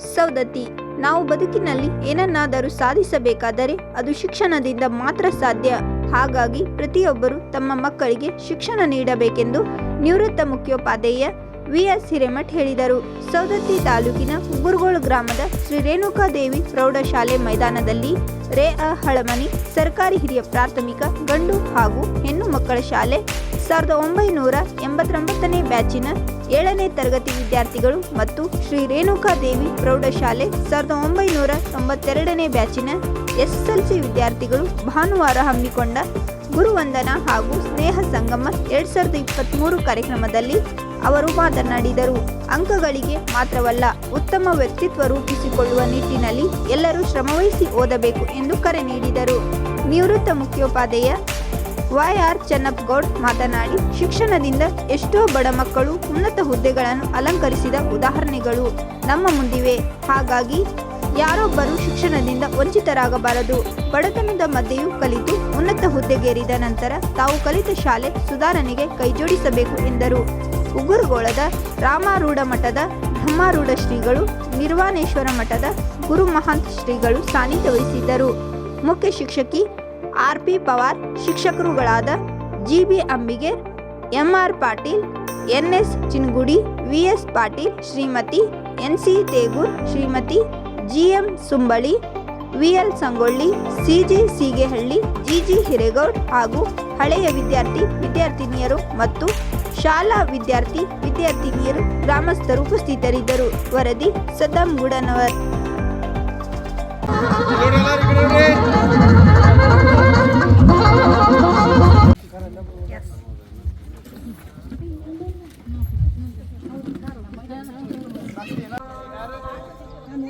ಸೌದತ್ತಿ ನಾವು ಬದುಕಿನಲ್ಲಿ ಏನನ್ನಾದರೂ ಸಾಧಿಸಬೇಕಾದರೆ ಅದು ಶಿಕ್ಷಣದಿಂದ ಮಾತ್ರ ಸಾಧ್ಯ. ಹಾಗಾಗಿ ಪ್ರತಿಯೊಬ್ಬರು ತಮ್ಮ ಮಕ್ಕಳಿಗೆ ಶಿಕ್ಷಣ ನೀಡಬೇಕೆಂದು ನಿವೃತ್ತ ಮುಖ್ಯೋಪಾಧ್ಯಾಯ ವಿ. ಎಸ್. ಹಿರೇಮಠ್ ಹೇಳಿದರು. ಸೌದತ್ತಿ ತಾಲೂಕಿನ ಉಗುರುಗೋಳು ಗ್ರಾಮದ ಶ್ರೀ ರೇಣುಕಾದೇವಿ ಪ್ರೌಢಶಾಲೆ ಮೈದಾನದಲ್ಲಿ ರೇ ಅ ಹಳಮನಿ ಸರ್ಕಾರಿ ಹಿರಿಯ ಪ್ರಾಥಮಿಕ ಗಂಡು ಹಾಗೂ ಹೆಣ್ಣು ಮಕ್ಕಳ ಶಾಲೆ ಸಾವಿರದ ಒಂಬೈನೂರ ಎಂಬತ್ತೊಂಬತ್ತನೇ ಬ್ಯಾಚಿನ ಏಳನೇ ತರಗತಿ ವಿದ್ಯಾರ್ಥಿಗಳು ಮತ್ತು ಶ್ರೀ ರೇಣುಕಾದೇವಿ ಪ್ರೌಢಶಾಲೆ ಸಾವಿರದ ಒಂಬೈನೂರ ತೊಂಬತ್ತೆರಡನೇ ಬ್ಯಾಚಿನ ಎಸ್ಎಸ್ಎಲ್ಸಿ ವಿದ್ಯಾರ್ಥಿಗಳು ಭಾನುವಾರ ಹಮ್ಮಿಕೊಂಡ ಗುರುವಂದನಾ ಹಾಗೂ ಸ್ನೇಹ ಸಂಗಮ ಎರಡ್ ಸಾವಿರದ ಇಪ್ಪತ್ತ್ಮೂರು ಕಾರ್ಯಕ್ರಮದಲ್ಲಿ ಅವರು ಮಾತನಾಡಿದರು. ಅಂಕಗಳಿಗೆ ಮಾತ್ರವಲ್ಲ, ಉತ್ತಮ ವ್ಯಕ್ತಿತ್ವ ರೂಪಿಸಿಕೊಳ್ಳುವ ನಿಟ್ಟಿನಲ್ಲಿ ಎಲ್ಲರೂ ಶ್ರಮವಹಿಸಿ ಓದಬೇಕು ಎಂದು ಕರೆ ನೀಡಿದರು. ನಿವೃತ್ತ ಮುಖ್ಯೋಪಾಧ್ಯಾಯ ವೈ ಆರ್ ಚೆನ್ನಪ್ಪಗೌಡ್ ಮಾತನಾಡಿ, ಶಿಕ್ಷಣದಿಂದ ಎಷ್ಟೋ ಬಡ ಮಕ್ಕಳು ಉನ್ನತ ಹುದ್ದೆಗಳನ್ನು ಅಲಂಕರಿಸಿದ ಉದಾಹರಣೆಗಳು ನಮ್ಮ ಮುಂದಿವೆ. ಹಾಗಾಗಿ, ಯಾರೊಬ್ಬರು ಶಿಕ್ಷಣದಿಂದ ವಂಚಿತರಾಗಬಾರದು. ಬಡತನದ ಮಧ್ಯೆಯೂ ಕಲಿತು ಉನ್ನತ ಹುದ್ದೆಗೇರಿದ ನಂತರ ತಾವು ಕಲಿತ ಶಾಲೆ ಸುಧಾರಣೆಗೆ ಕೈಜೋಡಿಸಬೇಕು ಎಂದರು. ಉಗುರುಗೋಳದ ರಾಮಾರೂಢ ಮಠದ ಬ್ರಹ್ಮಾರೂಢ ಶ್ರೀಗಳು, ನಿರ್ವಾಣೇಶ್ವರ ಮಠದ ಗುರು ಮಹಾಂತ ಶ್ರೀಗಳು ಸಾನ್ನಿಧ್ಯ ವಹಿಸಿದ್ದರು. ಮುಖ್ಯ ಶಿಕ್ಷಕಿ R P Pawar ಶಿಕ್ಷಕರುಗಳಾದ G B Ambige, M R Patil, N S Chingudi, V S Patil Shrimati, N C Tegur Shrimati, G M Sumbali, V L Sangolli, C G Seegehalli, G G Hiregoud ಹಾಗೂ ಹಳೆಯ ವಿದ್ಯಾರ್ಥಿ, ವಿದ್ಯಾರ್ಥಿನಿಯರು ಮತ್ತು ಶಾಲಾ ವಿದ್ಯಾರ್ಥಿ, ವಿದ್ಯಾರ್ಥಿನಿಯರು ಗ್ರಾಮಸ್ಥರು ಉಪಸ್ಥಿತರಿದ್ದರು. ವರದಿ ಸದ್ದಾಂ ಗೂಡನವರ್